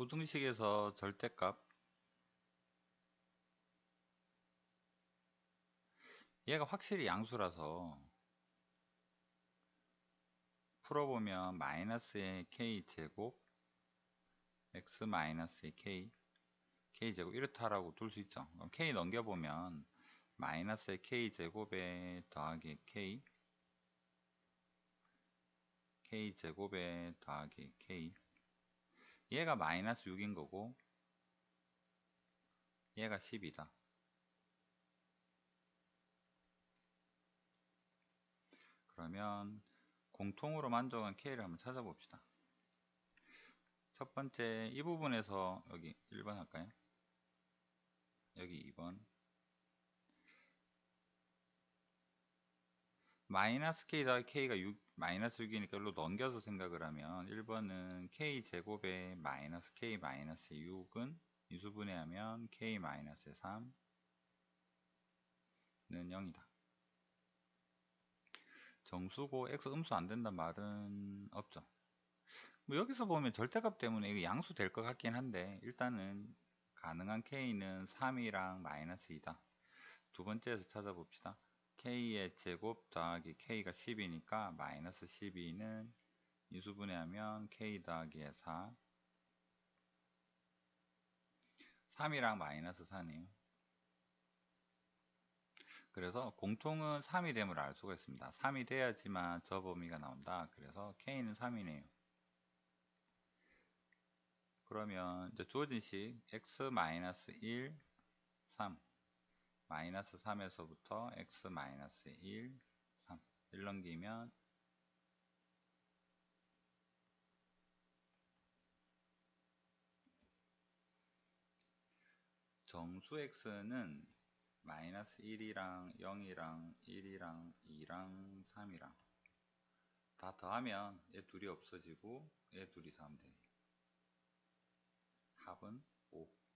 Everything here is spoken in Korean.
부등식에서 절대값. 얘가 확실히 양수라서 풀어보면 마이너스의 k제곱 x 마이너스의 k k제곱 이렇다라고 둘 수 있죠. 그럼 k 넘겨보면 마이너스의 k제곱에 더하기 k k제곱에 더하기 k 얘가 마이너스 6인 거고 얘가 10이다 그러면 공통으로 만족한 K를 한번 찾아봅시다. 첫 번째 이 부분에서 여기 1번 할까요? 여기 2번 마이너스 K 더하기 K가 6, 마이너스 6이니까 일로 넘겨서 생각을 하면 1번은 K 제곱에 마이너스 K 마이너스 6은 이수분해하면 K 마이너스 3는 0이다. 정수고 x 음수 안 된단 말은 없죠. 뭐 여기서 보면 절대값 때문에 이거 양수 될 것 같긴 한데 일단은 가능한 k는 3이랑 마이너스 2다. 두 번째에서 찾아봅시다. K의 제곱 더하기 k가 10이니까 마이너스 12는 인수분해하면 k 더하기 4 3이랑 마이너스 4네요. 그래서 공통은 3이 됨을 알 수가 있습니다. 3이 돼야지만 저 범위가 나온다. 그래서 K는 3이네요. 그러면 이제 주어진 식 x-1, 3 마이너스 3에서부터 x-1, 3 1 넘기면 정수 x는 마이너스 1이랑 0이랑 1이랑 2랑 3이랑 다 더하면 얘 둘이 없어지고 얘 둘이 더하면 돼 합은 5